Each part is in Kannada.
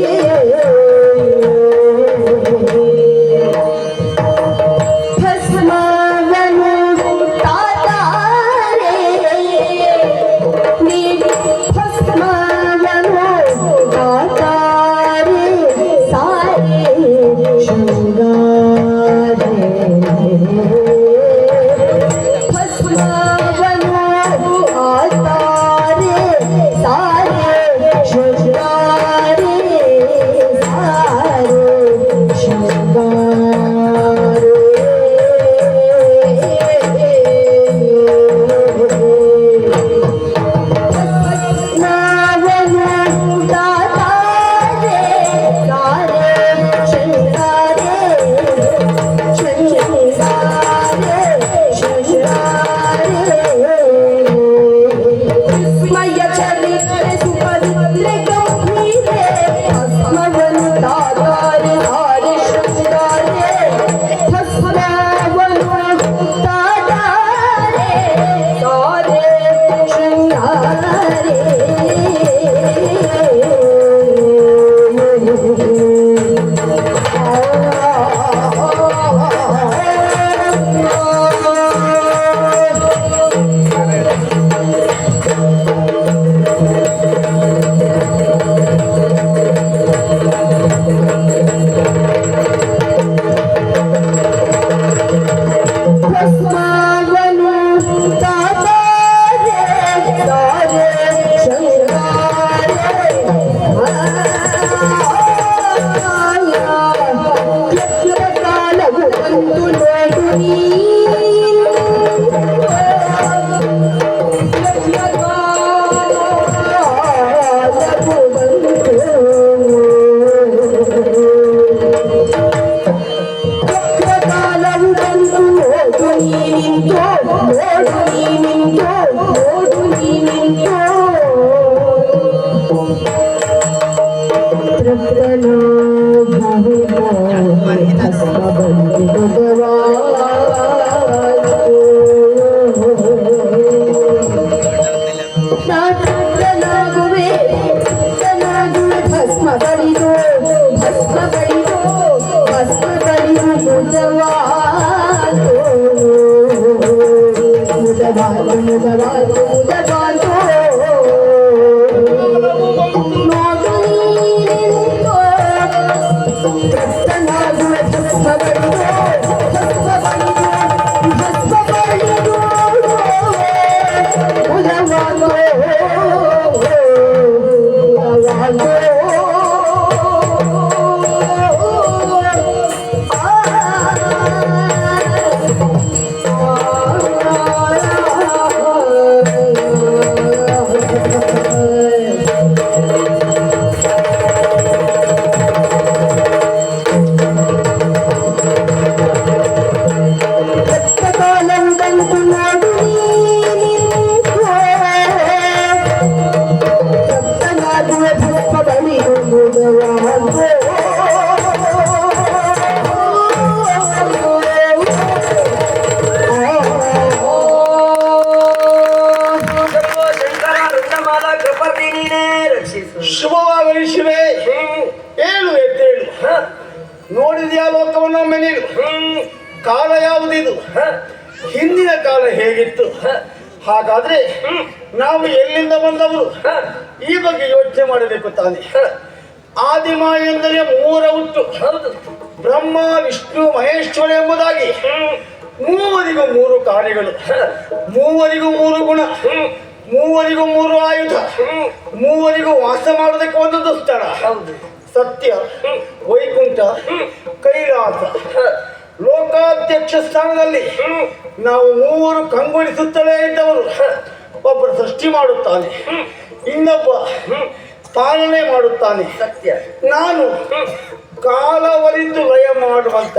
Yeah. ಮಾಡಬೇಕು ತಾನೆ ಆದಿಮ ಎಂದರೆ ಮೂರ ಹುಟ್ಟು. ಬ್ರಹ್ಮ ವಿಷ್ಣು ಮಹೇಶ್ವರ ಎಂಬುದಾಗಿ. ಮೂವರಿಗೂ ಮೂರು ಕಾರ್ಯಗಳು. ಮೂವರಿಗೂ ಮೂರು ಗುಣ. ಮೂವರಿಗೂ ಮೂರು ಆಯುಧ. ಮೂವರಿಗೂ ವಾಸ ಮಾಡೋದಕ್ಕೆ ಒಂದು ಸ್ಥಳ ಹೌದು. ಸತ್ಯ ವೈಕುಂಠ ಕೈಲಾಸ. ಲೋಕಾಧ್ಯಕ್ಷ ಸ್ಥಾನದಲ್ಲಿ ನಾವು ಮೂವರು ಕಂಗೊಳಿಸುತ್ತಲೇ ಇದ್ದವರು. ಒಬ್ಬರು ಸೃಷ್ಟಿ ಮಾಡುತ್ತಾನೆ. ಇನ್ನೊಬ್ಬ ಪಾಲನೆ ಮಾಡುತ್ತಾನೆ. ಸತ್ಯ. ನಾನು ಕಾಲವರಿದು ಲಯ ಮಾಡುವಂತ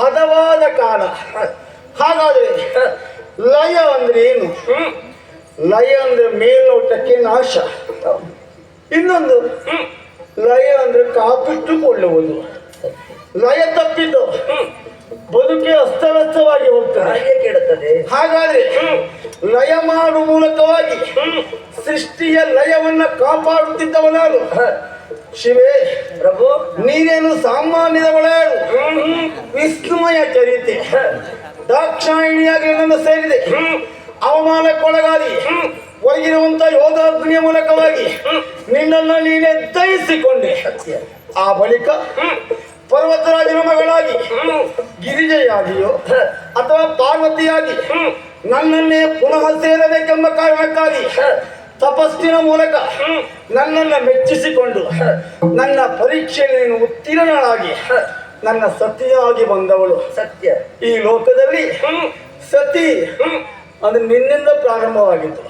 ಹದವಾದ ಕಾಲ. ಹಾಗಾದ್ರೆ ಲಯ ಅಂದ್ರೆ ಏನು? ಲಯ ಅಂದ್ರೆ ಮೇಲ್ನೋಟಕ್ಕೆ ನಾಶ. ಇನ್ನೊಂದು ಲಯ ಅಂದ್ರೆ ಕಾಪಿಟ್ಟುಕೊಳ್ಳುವುದು. ಲಯ ತಪ್ಪಿದ್ದು. ಬದುಕೆ ಅಸ್ತವ್ಯಸ್ತವಾಗಿ ಹೋಗ್ತದೆ. ಹಾಗೆ ಕೇಳುತ್ತದೆ. ಹಾಗಾದ್ರೆ ಲಯ ಮಾಡುವ ಮೂಲಕವಾಗಿ ಸೃಷ್ಟಿಯ ಲಯವನ್ನ ಕಾಪಾಡುತ್ತಿದ್ದವ ನಾನು. ಶಿವೇ ಪ್ರಭು. ನೀನೇನು ಸಾಮಾನ್ಯದವಳೇಳು ವಿಸ್ಮಯ ಚರಿತೆ. ದಾಕ್ಷಾಯಿಣಿಯಾಗಿ ನನ್ನ ಸೇರಿದೆ. ಅವಮಾನಕ್ಕೊಳಗಾಗಿ ಒಳಗಿರುವಂತ ಯೋಧಾಗ್ನಿಯ ಮೂಲಕವಾಗಿ ನಿನ್ನನ್ನು ನೀನೆ ದಯಿಸಿಕೊಂಡೆ ಆ ಬಳಿಕ ಪರ್ವತರಾಜನ ಮಗಳಾಗಿ ಗಿರಿಜೆಯಾಗಿಯೋ ಅಥವಾ ಪಾರ್ವತಿಯಾಗಿ ನನ್ನನ್ನೇ ಪುನಃ ಸೇರಬೇಕೆಂಬ ಕಾರಣಕ್ಕಾಗಿ ತಪಸ್ಸಿನ ಮೂಲಕ ನನ್ನನ್ನು ಮೆಚ್ಚಿಸಿಕೊಂಡು ನನ್ನ ಪರೀಕ್ಷೆಯಲ್ಲಿ ನೀನು ಉತ್ತೀರ್ಣಳಾಗಿ ನನ್ನ ಸತಿಯಾಗಿ ಬಂದವಳು. ಸತ್ಯ. ಈ ಲೋಕದಲ್ಲಿ ಸತಿ ಅದು ನಿನ್ನಿಂದ ಪ್ರಾರಂಭವಾಗಿತ್ತು.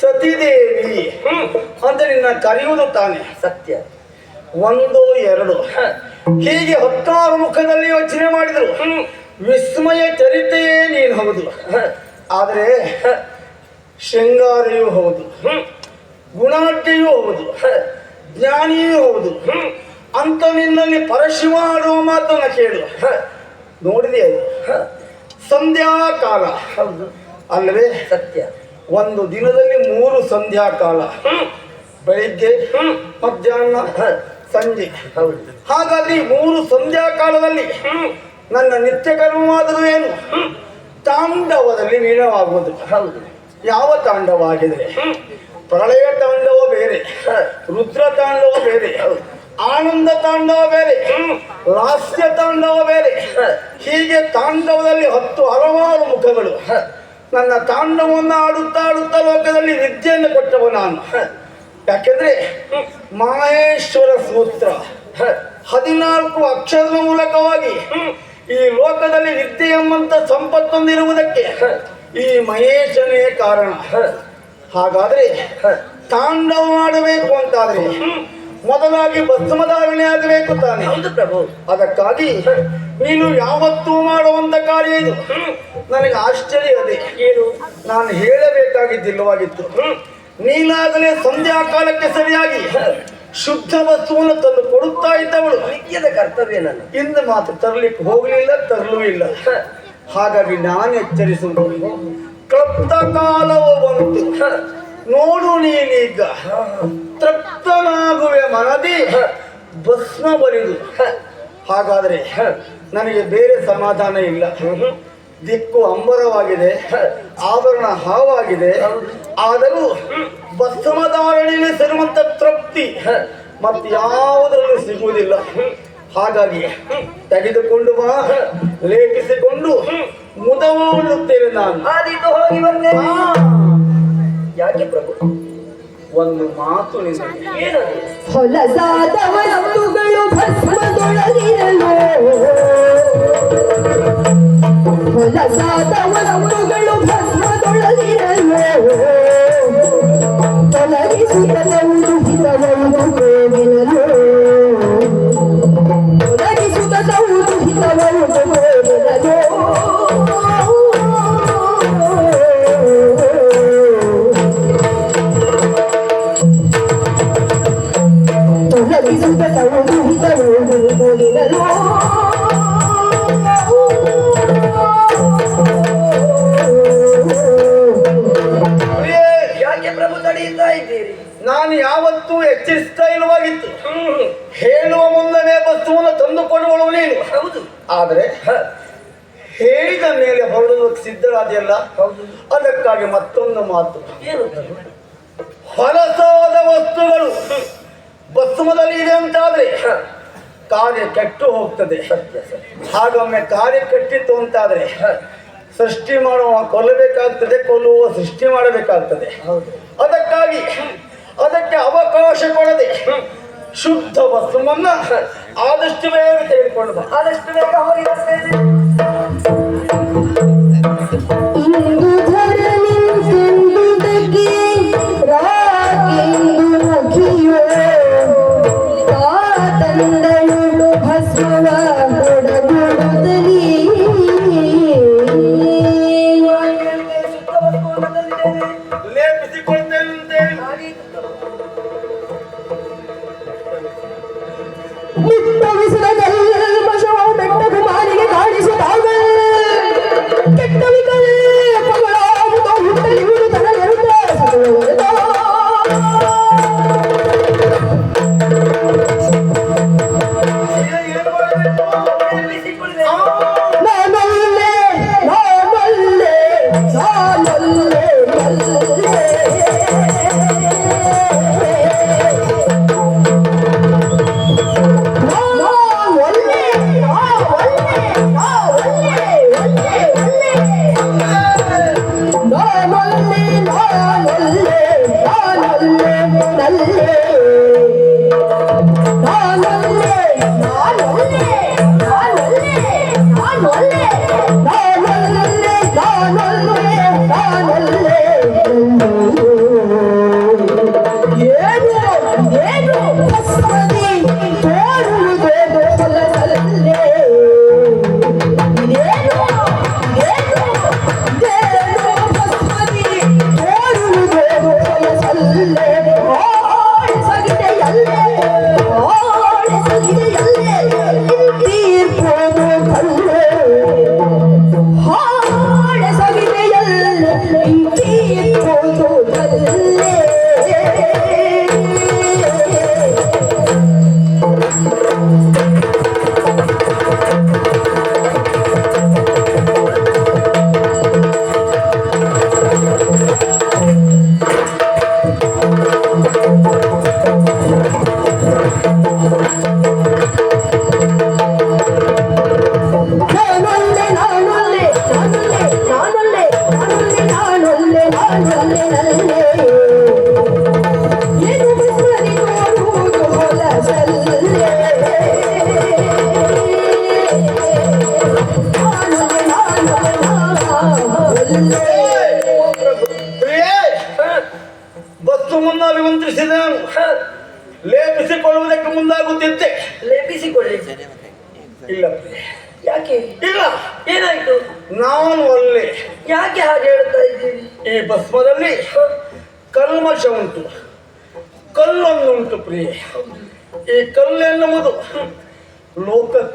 ಸತಿದೇವಿ ಅಂತ ನಿನ್ನ ಕರೆಯುವುದು ತಾನೆ. ಸತ್ಯ. ಒಂದು ಎರಡು. ಹೀಗೆ ಹತ್ತಾರು ಮುಖದಲ್ಲಿ ಯೋಚನೆ ಮಾಡಿದರು. ವಿಸ್ಮಯ ಚರಿತೆಯೇ ನೀನು ಹೌದು. ಆದರೆ ಶೃಂಗಾರಿಯೂ ಹೌದು. ಗುಣಾಢ್ಯಯೂ ಹೌದು. ಜ್ಞಾನಿಯೂ ಹೌದು. ಅಂತ ನಿನ್ನಲ್ಲಿ ಪರಶಿವ ಆಡುವ ಮಾತನ್ನ ಕೇಳು. ನೋಡಿದೆ ಅದು ಸಂಧ್ಯಾಕಾಲ. ಹೌದು. ಅಲ್ಲವೇ? ಸತ್ಯ. ಒಂದು ದಿನದಲ್ಲಿ ಮೂರು ಸಂಧ್ಯಾಕಾಲ. ಬೆಳಿಗ್ಗೆ ಮಧ್ಯಾಹ್ನ ಸಂಜೆ. ಹೌದು ಹಾಗಾದ್ರೆ ಮೂರು ಸಂಧ್ಯಾ ಕಾಲದಲ್ಲಿ ನನ್ನ ನಿತ್ಯ ಕರ್ಮವಾದರೂ ಏನು? ತಾಂಡವದಲ್ಲಿ ಲೀನವಾಗುವುದು. ಹೌದು. ಯಾವ ತಾಂಡವ ಆಗಿದೆ ಪ್ರಳಯ ತಾಂಡವ ಬೇರೆ ರುದ್ರ ತಾಂಡವ ಬೇರೆ ಆನಂದ ತಾಂಡವ ಬೇರೆ ಲಾಸ್ಯ ತಾಂಡವ ಬೇರೆ. ಹೀಗೆ ತಾಂಡವದಲ್ಲಿ ಹತ್ತು ಹಲವಾರು ಮುಖಗಳು. ನನ್ನ ತಾಂಡವವನ್ನು ಆಡುತ್ತಾ ಆಡುತ್ತಾ ಲೋಕದಲ್ಲಿ ವಿದ್ಯೆಯನ್ನು ಕೊಟ್ಟವ ನಾನು. ಯಾಕೆಂದ್ರೆ ಮಹೇಶ್ವರ ಸೂತ್ರ ಹದಿನಾಲ್ಕು ಅಕ್ಷರದ ಮೂಲಕವಾಗಿ ಈ ಲೋಕದಲ್ಲಿ ವಿದ್ಯೆ ಎಂಬಂತ ಸಂಪತ್ತೊಂದಿರುವುದಕ್ಕೆ ಈ ಮಹೇಶನೇ ಕಾರಣ ಹಾಗಾದ್ರೆ ತಾಂಡವ ಮಾಡಬೇಕು ಅಂತಾದ್ರೆ ಮೊದಲಾಗಿ ಭಸ್ಮಧಾರಣೆ ಆಗಬೇಕು ತಾನೆ. ಪ್ರಭು. ಅದಕ್ಕಾಗಿ ನೀನು ಯಾವತ್ತೂ ಮಾಡುವಂತ ಕಾರ್ಯ ಇದು. ನನಗೆ ಆಶ್ಚರ್ಯ ಅದೇ. ಏನು? ನಾನು ಹೇಳಬೇಕಾಗಿದ್ದಿಲ್ಲವಾಗಿತ್ತು. ನೀನಾಗಲೇ ಸಂಧ್ಯಾ ಕಾಲಕ್ಕೆ ಸರಿಯಾಗಿ ಶುದ್ಧ ವಸ್ತುವನ್ನು ತಂದು ಕೊಡುತ್ತಾ ಇದ್ದವಳು. ನಿತ್ಯದ ಕರ್ತವ್ಯ ನಾನು ಇಂದು ಮಾತ್ರ ತರಲಿಕ್ಕೆ ಹೋಗಲಿಲ್ಲ ತರಲೂ ಇಲ್ಲ. ಹಾಗಾಗಿ ನಾನು ಎಚ್ಚರಿಸುವುದು ಕ್ಲಪ್ತ ಕಾಲವು ಬಂತು. ನೋಡು ನೀನೀಗ. ತೃಪ್ತನಾಗುವೆ ಮನದಿ. ಭಸ್ಮ ಬರಿದು. ಹಾಗಾದ್ರೆ ನನಗೆ ಬೇರೆ ಸಮಾಧಾನ ಇಲ್ಲ. ದಿಕ್ಕು ಅಂಬರವಾಗಿದೆ ಆಭರಣ ಹಾವಾಗಿದೆ ಆದರೂ ಭಸ್ಮಧಾರಣೆಯಲ್ಲಿ ಸಿರುವಂತ ತೃಪ್ತಿ ಮತ್ಯಾವುದರಲ್ಲೂ ಸಿಗುವುದಿಲ್ಲ. ಹಾಗಾಗಿ ತೆಗೆದುಕೊಂಡು ಬಾ ಲೇಖಿಸಿಕೊಂಡು ಮುದವಾಡುತ್ತೇನೆ ನಾನು. ಹೋಗಿ ಬಂದೆ ಯಾಕೆ ಪ್ರಭು? ಒಂದು ಮಾತು ನಿಮಗೆ ಏನದು ಹೊಲಸಾದ ವಸ್ತುಗಳು ಭಸ್ಮದೊಳಗಿರಲು ಹೊಲಸಾದ ವಸ್ತುಗಳು ಮಾತು. ಹೊಲಸಾದ ವಸ್ತುಗಳು ಬಸ್ಮದಲ್ಲಿ ಇದೆ ಅಂತಾದ್ರೆ ಕಾರ್ಯ ಕೆಟ್ಟು ಹೋಗ್ತದೆ. ಸತ್ಯ ಹಾಗೊಮ್ಮೆ ಕಾರ್ಯ ಕೆಟ್ಟಿತ್ತು ಅಂತಾದ್ರೆ ಸೃಷ್ಟಿ ಮಾಡುವ ಕೊಲ್ಲಬೇಕಾಗ್ತದೆ ಕೊಲ್ಲುವ ಸೃಷ್ಟಿ ಮಾಡಬೇಕಾಗ್ತದೆ. ಅದಕ್ಕಾಗಿ ಅದಕ್ಕೆ ಅವಕಾಶ ಕೊಡದೆ ಶುದ್ಧ ವಸ್ತುವನ್ನ ಆದಷ್ಟು ಬೇಗ ತೆಗೆದುಕೊಂಡು ಆದಷ್ಟು ಬೇಗ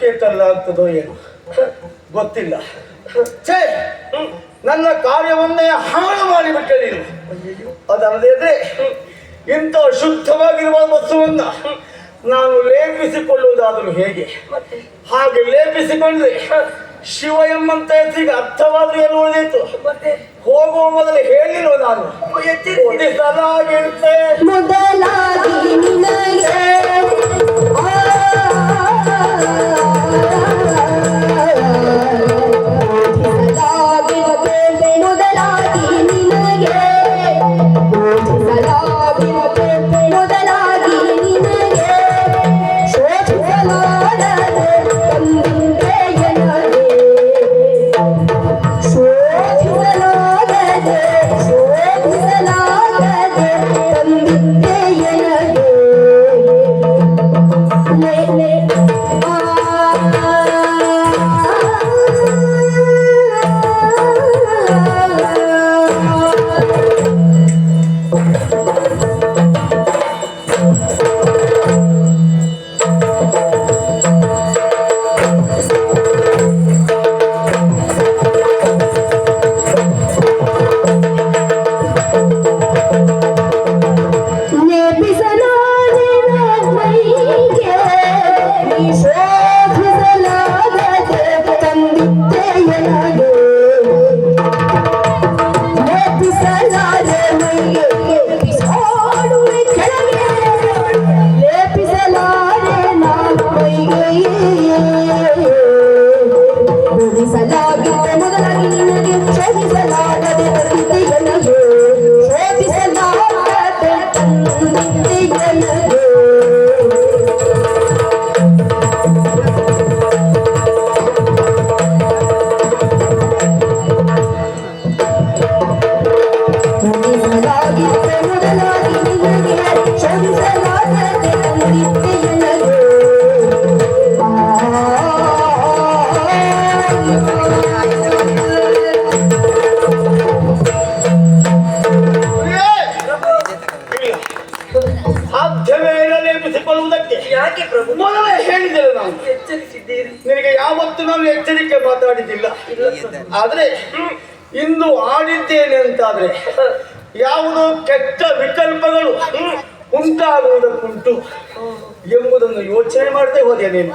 ಸತ್ಯ ಅಂತದೋ ಏನು? ಗೊತ್ತಿಲ್ಲ. ಛೇ! ನನ್ನ ಕಾರ್ಯವನ್ನೇ ಹಾಳು ಮಾಡಿಬಿಟ್ಟೆ ನೀನು. ಅದಲ್ಲದೆ ಇಂಥ ಶುದ್ಧವಾಗಿರುವ ವಸ್ತುವನ್ನ ನಾನು ಲೇಪಿಸಿಕೊಳ್ಳುವುದಾದರೂ ಹೇಗೆ? ಹಾಗೆ ಲೇಪಿಸಿಕೊಂಡ್ರೆ ಶಿವ ಎಂಬಂತ ಹೆಸರಿಗೆ ಅರ್ಥವಾದ್ರೂ ಏನು ಉಳಿದಿತ್ತು ಹೋಗುವ ಮೊದಲು ಹೇಳಿರುವ ನಾನು? ಸದಾಗಿರುತ್ತೆ ಮಾಡದೆ ಹೋದೆ ನೀನು.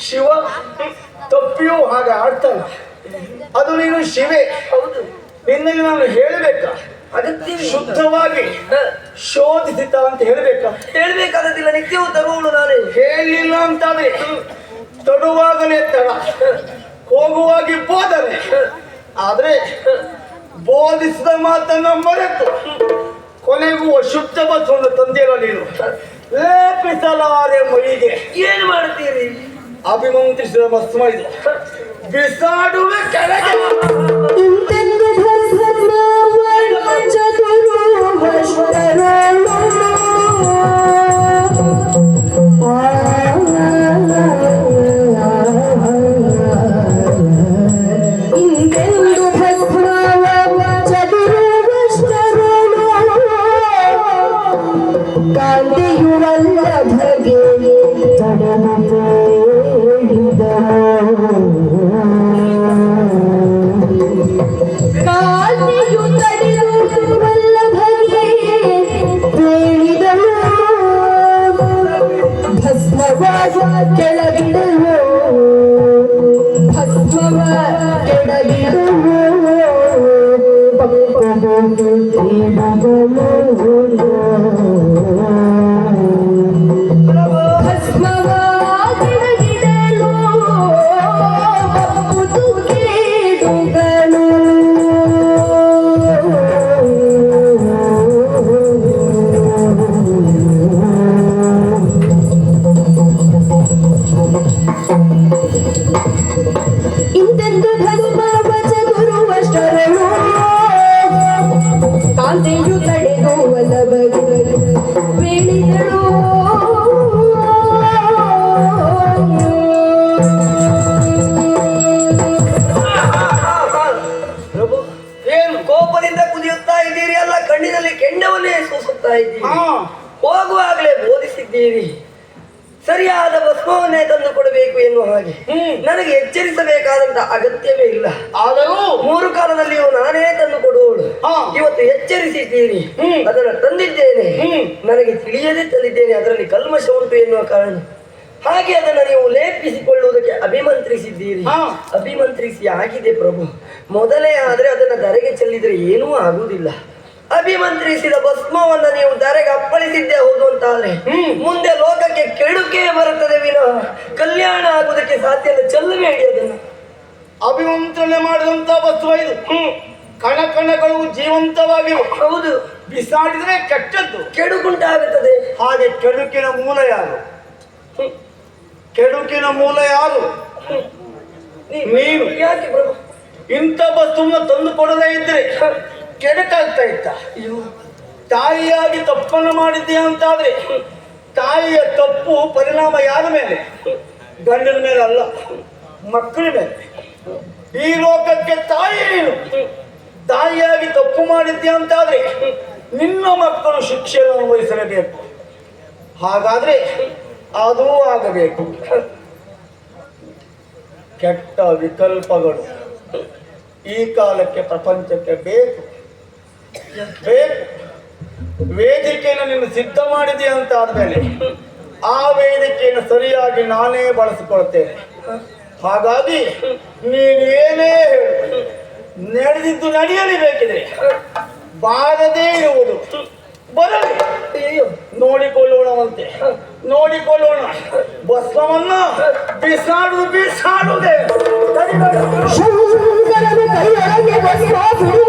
ಶಿವ ತಪ್ಪಿಯೂ ಹಾಗೆ ಆಡ್ತಾನ ಅದು ನೀನು ಶಿವೆ. ಹೌದು. ನಿನ್ನಲ್ಲಿ ನಾನು ಹೇಳಬೇಕ? ಅದಕ್ಕೆ ಶುದ್ಧವಾಗಿ ಶೋಧಿಸಿತ ಅಂತ ಹೇಳಬೇಕ? ಹೇಳ್ಬೇಕಾದದಿಲ್ಲ ನಿತ್ಯವೂ ತರುವಳು ನಾನು. ಹೇಳಿಲ್ಲ ಅಂತಾದ್ರೆ ತಡುವಾಗಲೇ ತಡ. ಹೋಗುವಾಗಿ ಬೋಧನೆ. ಆದ್ರೆ ಬೋಧಿಸಿದ ಮಾತನ್ನ ಮರೆತು. ಕೊನೆಗೂ ಶುದ್ಧ ಒಂದು ತಂದೆಯಲ್ಲ ನೀನು. ಲೇಪಿಸಲಾರೆ ಮೈಗೆ ಏನು ಮಾಡ್ತೀರಿ? ಅಭಿಮಂತ್ರಿಸಿದ ಭಸ್ಮ ಇದು ಬಿಸಾಡುವೆ ಕೆಳಗೆ. ಇಂತೆಂದು ಚತುರ್ವರ್ಷಗಳು. ಇಂತೆಂದು ಪ್ರಭು ಮೊದಲೇ ಆದರೆ ಅದನ್ನ ಧರೆಗೆ ಚೆಲ್ಲಿದ್ರೆ ಏನೂ ಆಗುವುದಿಲ್ಲ. ಅಭಿಮಂತ್ರಿಸಿದ ಭಸ್ಮವನ್ನು ನೀವು ಧರೆಗೆ ಅಪ್ಪಳಿಸಿದ್ದೇ ಹೌದು ಅಂತಾದ್ರೆ ಮುಂದೆ ಲೋಕಕ್ಕೆ ಕೆಡುಕೆ ಬರುತ್ತದೆ ವಿನ ಕಲ್ಯಾಣ ಆಗುವುದಕ್ಕೆ ಸಾಧ್ಯ ಇಲ್ಲ ಚೆಲ್ಲಬೇಡಿ ಅದನ್ನು. ಅಭಿಮಂತ್ರಣೆ ಮಾಡಿದಂತ ಭಸ್ಮ ಇದು. ಕಣ ಕಣಗಳು ಜೀವಂತವಾಗಿವೆ. ಹೌದು. ಬಿಸಾಡಿದ್ರೆ ಕೆಟ್ಟದ್ದು. ಕೆಡುಕುಂಟಾಗುತ್ತದೆ. ಹಾಗೆ ಕೆಡುಕಿನ ಮೂಲ ಯಾರು? ಕೆಡುಕಿನ ಮೂಲ ಯಾರು? ನೀವು. ಯಾಕೆ ಪ್ರಭು? ಇಂಥ ವಸ್ತುವನ್ನ ತಂದು ಕೊಡದೇ ಇದ್ರೆ ಕೆಡಕಾಗ್ತಾ ಇತ್ತ? ತಾಯಿಯಾಗಿ ತಪ್ಪನ್ನು ಮಾಡಿದ್ದೆ ಅಂತಾದ್ರೆ ತಾಯಿಯ ತಪ್ಪು ಪರಿಣಾಮ ಯಾರ ಮೇಲೆ? ಗಂಡನ ಮೇಲೆ ಅಲ್ಲ ಮಕ್ಕಳ ಮೇಲೆ. ಈ ಲೋಕಕ್ಕೆ ತಾಯಿ ನೀನು. ತಾಯಿಯಾಗಿ ತಪ್ಪು ಮಾಡಿದ್ದೆ ಅಂತಾದ್ರೆ ನಿನ್ನ ಮಕ್ಕಳು ಶಿಕ್ಷೆಯನ್ನು ಅನುಭವಿಸಲೇಬೇಕು. ಹಾಗಾದ್ರೆ ಅದೂ ಆಗಬೇಕು. ಕೆಟ್ಟ ವಿಕಲ್ಪಗಳು. ಈ ಕಾಲಕ್ಕೆ ಪ್ರಪಂಚಕ್ಕೆ ಬೇಕು. ಬೇಕು. ವೇದಿಕೆಯನ್ನು ನೀನು ಸಿದ್ಧ ಮಾಡಿದೆ ಅಂತ ಆದ್ಮೇಲೆ ಆ ವೇದಿಕೆಯನ್ನು ಸರಿಯಾಗಿ ನಾನೇ ಬಳಸಿಕೊಳ್ತೇನೆ. ಹಾಗಾಗಿ ನೀನು ಏನೇ ಹೇಳು ನಡೆದಿದ್ದು ನಡೆಯಲಿ ಬೇಕಿದೆ ಬಾರದೇ ಇರುವುದು. ಬರಲಿ. ನೋಡಿಕೊಳ್ಳೋಣವಂತೆ. ನೋಡಿಕೊಳ್ಳೋಣ. ಬಸ್ವವನ್ನು ಬಿಸಾಡುದು ಬಿಸಾಡುವುದೇ. Agora eu não tenho, eu.